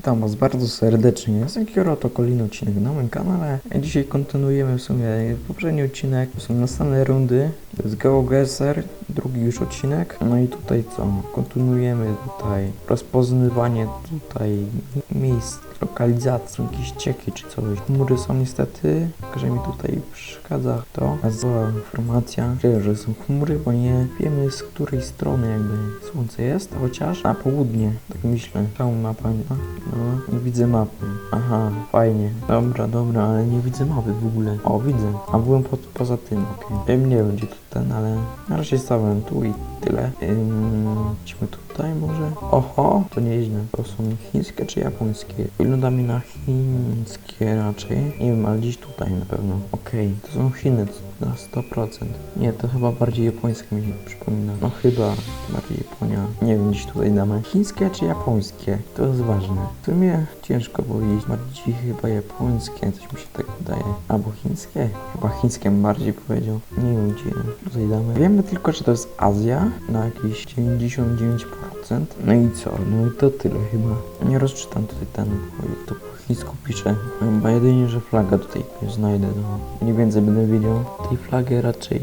Witam Was bardzo serdecznie. Jestem Kiero, to kolejny odcinek na moim kanale. Dzisiaj kontynuujemy w sumie poprzedni odcinek. To są następne rundy. To jest GeoGuessr, drugi już odcinek. No i tutaj co? Kontynuujemy tutaj rozpoznawanie tutaj miejsc, lokalizacji, jakieś cieki czy coś. Chmury są niestety, że mi tutaj przeszkadza to. Zła informacja, że- są chmury, bo nie wiemy z której strony jakby słońce jest, chociaż na południe, tak myślę. Mapę, no, no, widzę mapy. Aha, fajnie. Dobra, dobra, ale nie widzę mapy w ogóle. O, widzę. A byłem po, poza tym, okej. Wiem, nie będzie tu ten, ale na razie stałem tu i tyle. Idźmy tutaj może. Oho, to nieźle. To są chińskie czy japońskie? Wygląda mi na chińskie raczej. Nie wiem, ale gdzieś tutaj na pewno. Okej, to są Chiny na 100%. Nie, to chyba bardziej japońskie mi się przypomina. No chyba bardziej Japonia. Nie wiem, gdzieś tutaj damy. Chińskie czy japońskie? To jest ważne. W sumie ciężko powiedzieć. Bardziej chyba japońskie, coś mi się tak wydaje. Albo chińskie? Chyba chińskie bardziej powiedział. Nie wiem, gdzie tutaj damy. Wiemy tylko, że to jest Azja na jakieś 99%. No i co? No i to tyle chyba. Nie rozczytam tutaj ten, to po chińsku pisze. Chyba jedynie, że flaga tutaj znajdę, no. Nie więcej będę wiedział. Tej flagi raczej,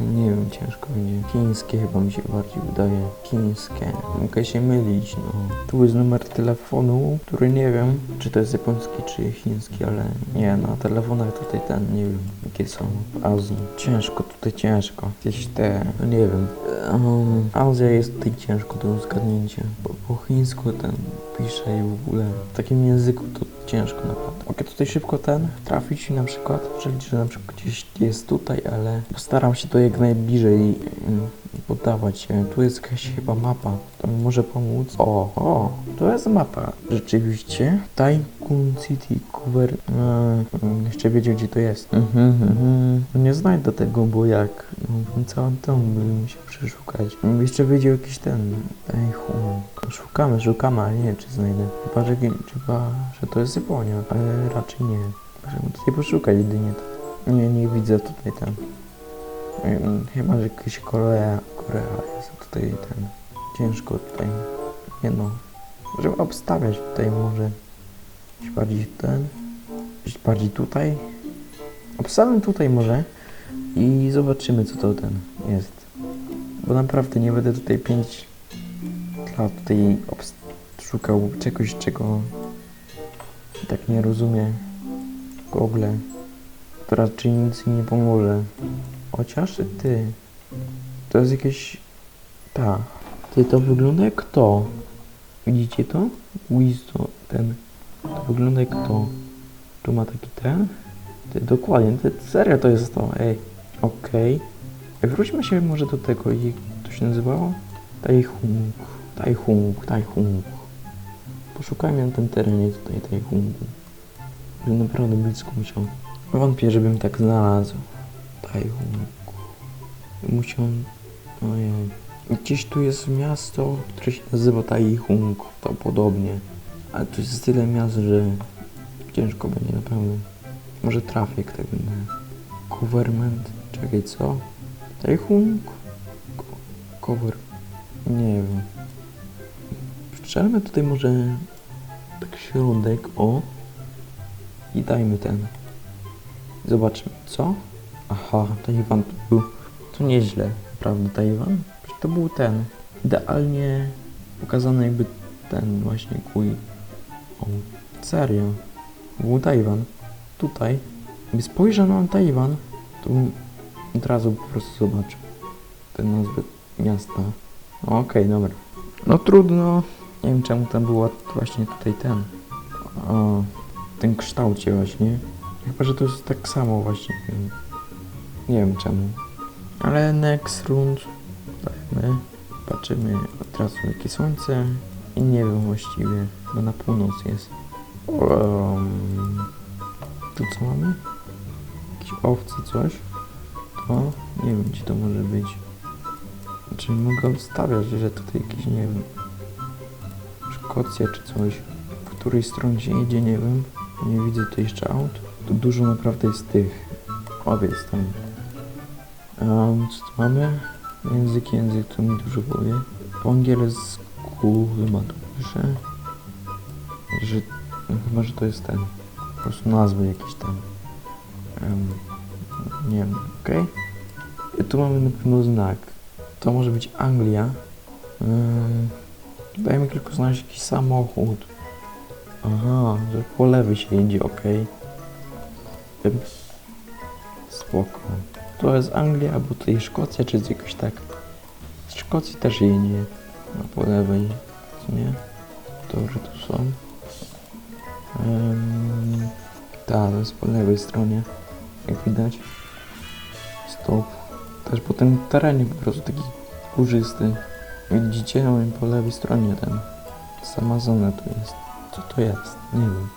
nie, nie wiem, ciężko będzie. Chińskie chyba mi się bardziej wydaje. Chińskie. Mogę się mylić, no. Tu jest numer telefonu, który nie wiem, czy to jest japoński, czy chiński, ale nie, na telefonach tutaj ten, nie wiem, jakie są w Azji. Ciężko, tutaj ciężko. Jakieś te, no nie wiem. Um, Azja jest tutaj ciężko do zgadnięcia, bo po chińsku ten pisze i w ogóle w takim języku to ciężko naprawdę. Mogę tutaj szybko ten trafić na przykład, czyli że na przykład gdzieś jest tutaj, ale postaram się to jak najbliżej mm, poddawać się. Tu jest jakaś chyba mapa, to mi może pomóc. O, o, to jest mapa. Rzeczywiście. Tycoon City Cover. Eee, jeszcze wiedział gdzie to jest. Mhm, mhm. No nie znajdę tego, bo jak? Cały dom bym musiał przeszukać. Jeszcze wiedział jakiś ten. Tycoon. Szukamy, szukamy, ale nie wiem czy znajdę. Chyba, że, chyba, że to jest Japonia, ale raczej nie. Możemy tutaj poszukać jedynie. Nie, nie widzę tutaj ten. Chyba, że jakaś Korea, Korea jest tutaj ten. Ciężko tutaj. Nie no. Możemy obstawiać tutaj może. Gdzieś bardziej ten. Gdzieś bardziej tutaj. Obstawiam tutaj może. I zobaczymy co to ten jest. Bo naprawdę nie będę tutaj 5 lat tutaj szukał czegoś, czego tak nie rozumie Google. To raczej nic mi nie pomoże. Chociaż ty. To jest jakieś. Ta. Ty to wygląda jak to. Widzicie to? Wisdom, ten. To wygląda jak to. Tu ma taki ten. Ty, dokładnie, ty, serio to jest to, ej. Okej. Wróćmy się może do tego, jak to się nazywało? Taihung. Taihung, Taihung. Poszukajmy na tym terenie tutaj Taihungu. Że naprawdę blisko musiał. Wątpię, żebym tak znalazł. Taihung. Musiał... Ojej. Gdzieś tu jest miasto, które się nazywa Taihung. To podobnie. Ale tu jest tyle miast, że ciężko będzie naprawdę. Może trafię tak będę. Government. Czekaj, co? Taihung? Ko- Cover. Nie wiem. Strzelmy tutaj może tak środek, o. I dajmy ten. Zobaczmy, co? Aha, Tajwan tu był. To nieźle, prawda, Tajwan? To był ten. Idealnie pokazany jakby ten właśnie kuj. O, serio. Był Tajwan. Tutaj. Gdy spojrzę na Tajwan, to od razu po prostu zobaczył te nazwy miasta. No, Okej, dobra. No trudno. Nie wiem czemu tam było właśnie tutaj ten. O, tym kształcie właśnie. Chyba, że to jest tak samo właśnie. Nie wiem czemu. Ale next rund dajmy. Patrzymy od razu jakie słońce. I nie wiem właściwie, bo na północ jest. Um, tu co mamy? Jakieś owce, coś? To? Nie wiem, gdzie to może być. Czy mogę obstawiać, że tutaj jakieś, nie wiem, Szkocja czy coś. W której stronie się jedzie, nie wiem. Nie widzę tu jeszcze aut. Tu dużo naprawdę jest tych. Owiec tam. Um, co tu mamy? Język, język, to mi dużo powie. Po angielsku chyba tu pisze. że no chyba, że to jest ten, po prostu nazwy jakieś tam, em, nie wiem, okej? I Tu mamy na pewno znak, to może być Anglia, Ym, Daj mi tylko znaleźć jakiś samochód. Aha, że po lewej się jedzie, okej. Ym, Spoko. To jest Anglia, albo to jest Szkocja, czy jest jakoś tak. Z Szkocji też jedzie. Po lewej, nie? Dobrze, tu są. Um, tak, to jest po lewej stronie, jak widać. Stop. Też po tym terenie po prostu taki górzysty. Widzicie, mamy po lewej stronie ten. Sama zona tu jest. Co to jest? Nie wiem.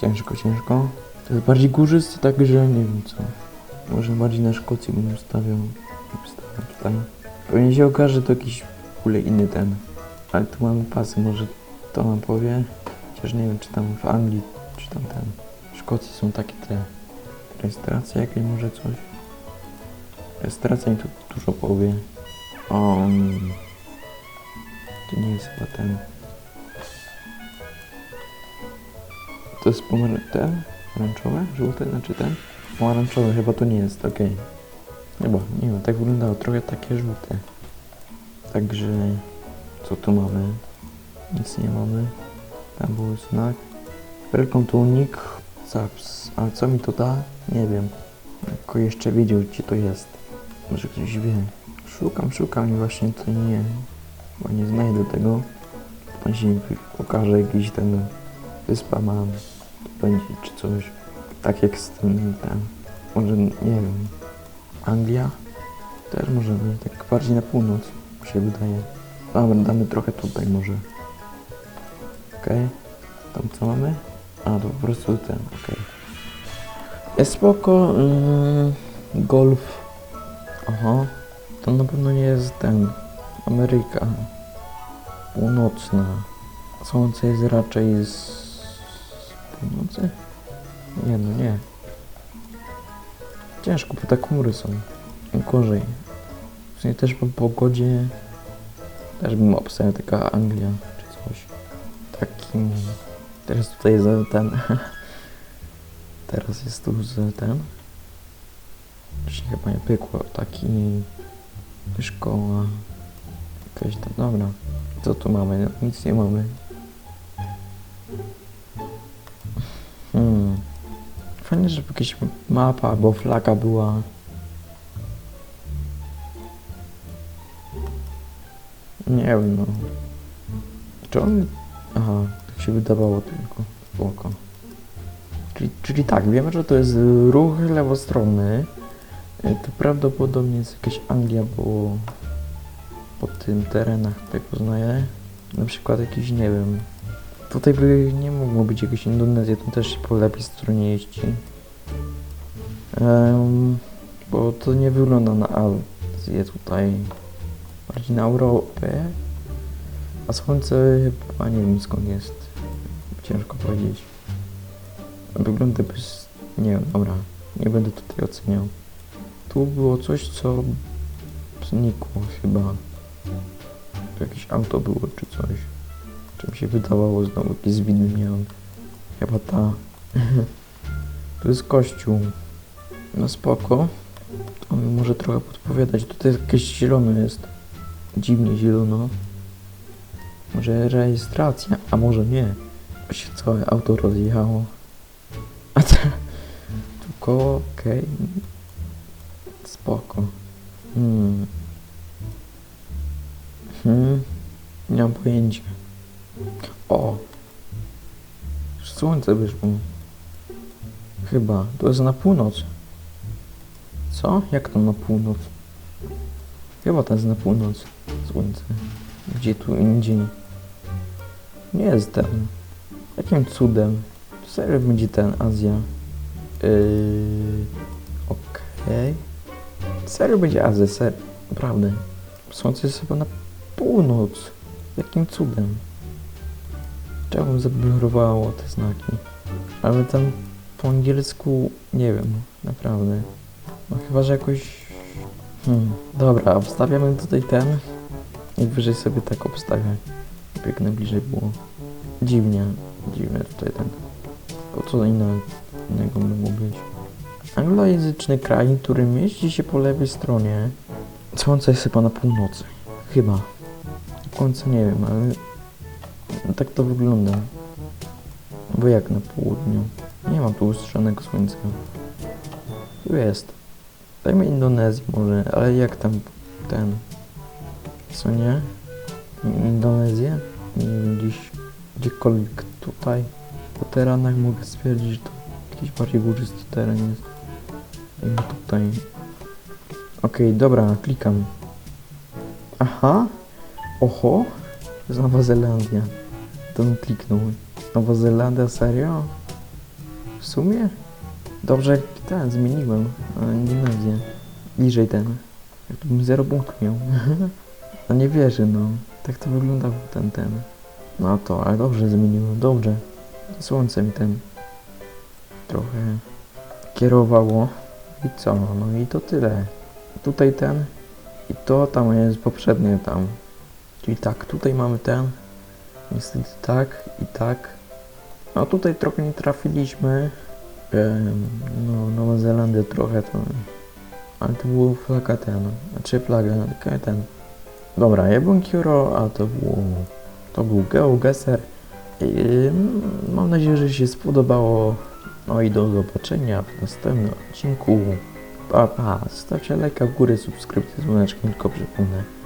Ciężko, ciężko. To jest bardziej górzysty, także nie wiem co. Może bardziej na Szkocji bym ustawiał. Ustawiał tutaj. Pewnie się okaże, że to jakiś ogóle inny ten. Ale tu mamy pasy, może to nam powie. Chociaż nie wiem, czy tam w Anglii, czy tam ten. W Szkocji są takie te rejestracje jakieś, może coś. Rejestracja mi tu dużo powie. O, mm. to nie jest chyba ten. To jest pomar... ten? Pomarańczowe? Żółte? Znaczy ten? Pomarańczowe chyba to nie jest, okej. Chyba, nie wiem, tak wyglądało, trochę takie żółte. Także, co tu mamy? Nic nie mamy. Tam był znak. Welcome to Nick Zaps. Ale co mi to da? Nie wiem. Tylko jeszcze wiedział, gdzie to jest. Może ktoś wie. Szukam, szukam i właśnie to nie. Chyba nie znajdę tego. Później pokażę jakiś ten wyspa mam. Będzie czy coś. Tak jak z tym tam. Może nie wiem. Anglia? Też może być. Tak bardziej na północ. Się wydaje. Dobra, damy trochę tutaj może. Okej. Tam co mamy? A, to po prostu ten, okej. Jest spoko. Yy, golf. Aha. To na pewno nie jest ten. Ameryka. Północna. Słońce jest raczej z, z północy? Nie no, nie. Ciężko, bo te chmury są. Gorzej. Sumie też po pogodzie też bym obstawiał taka Anglia czy coś. Takim. Teraz tutaj jest ten. Teraz jest tu z ten. Się chyba nie pykło. Taki. Szkoła. Jakaś tam. Dobra. Co tu mamy? No, nic nie mamy. Hmm. Fajnie, żeby jakaś mapa albo flaga była. Nie wiem, no. Czy on... Aha, tak się wydawało tylko. Spoko. Czyli, czyli tak, wiemy, że to jest ruch lewostronny. E, To prawdopodobnie jest jakaś Anglia, bo po tym terenach tutaj poznaję. Na przykład jakiś, nie wiem. Tutaj by nie mogło być jakaś Indonezja, to też po lewej stronie jeździ. Em, bo to nie wygląda na Azję tutaj. Bardziej na Europę. A słońce chyba nie wiem skąd jest. Ciężko powiedzieć. Wygląda bez... Nie dobra. Nie będę tutaj oceniał. Tu było coś, co znikło chyba. Tu jakieś auto było czy coś. Czy mi się wydawało znowu jakieś zwiny miałem. Chyba ta. tu jest kościół. No spoko. Mi może trochę podpowiadać. Tutaj jakieś zielono jest. Dziwnie zielono. Może rejestracja, a może nie. Bo się całe auto rozjechało. A te... Tu koło, okej. Spoko. Hmm. Hmm. Nie mam pojęcia. O! Już Słońce wyszło. Chyba. To jest na północ. Co? Jak to na północ? Chyba to jest na północ. Słońce. Gdzie tu indziej? Nie jest ten. Jakim cudem? Serio będzie ten Azja? Yy... Okej. Serio będzie Azja, serio. Naprawdę. Słońce jest chyba na północ. Jakim cudem? Czemu zablokkowało te znaki? Ale tam po angielsku nie wiem, naprawdę. No chyba, że jakoś... Hmm. Dobra, obstawiamy tutaj ten. I wyżej sobie tak obstawiać. Żeby jak najbliżej było. Dziwnie. Dziwne tutaj ten. O co inna, innego mogło być? Anglojęzyczny kraj, który mieści się po lewej stronie. Słońce jest chyba na północy. Chyba. Do końca nie wiem, ale tak to wygląda. Bo jak na południu? Nie ma tu ustrzonego słońca. Tu jest. Dajmy Indonezję może, ale jak tam ten... Co nie? Indonezję? Gdzieś... Gdziekolwiek tutaj. Po terenach mogę stwierdzić, że to jakiś bardziej górzysty teren jest. I tutaj. Okej, dobra, klikam. Aha. Oho. To jest Nowa Zelandia. Bym kliknął. Nowa Zelandia, serio? W sumie? Dobrze, ten zmieniłem. A, Indonezję. Bliżej ten. Jak tu bym 0 punktów miał. no nie wierzę, no. Tak to wyglądał ten, ten. No to, ale dobrze zmieniłem, dobrze. Słońce mi ten trochę kierowało. I co? No i to tyle. Tutaj ten i to tam jest poprzednie tam. Czyli tak, tutaj mamy ten. Niestety tak i tak. No tutaj trochę nie trafiliśmy. No Nowa Zelandia trochę to... Ale to było flaga ten. Znaczy flaga, ten. Dobra, byłem Kiro, a to było... To był GeoGuessr. I, mm, Mam nadzieję, że się spodobało. No i do zobaczenia w następnym odcinku. Pa, pa. Stawcie lajka w górę, subskrypcję z tylko przypomnę.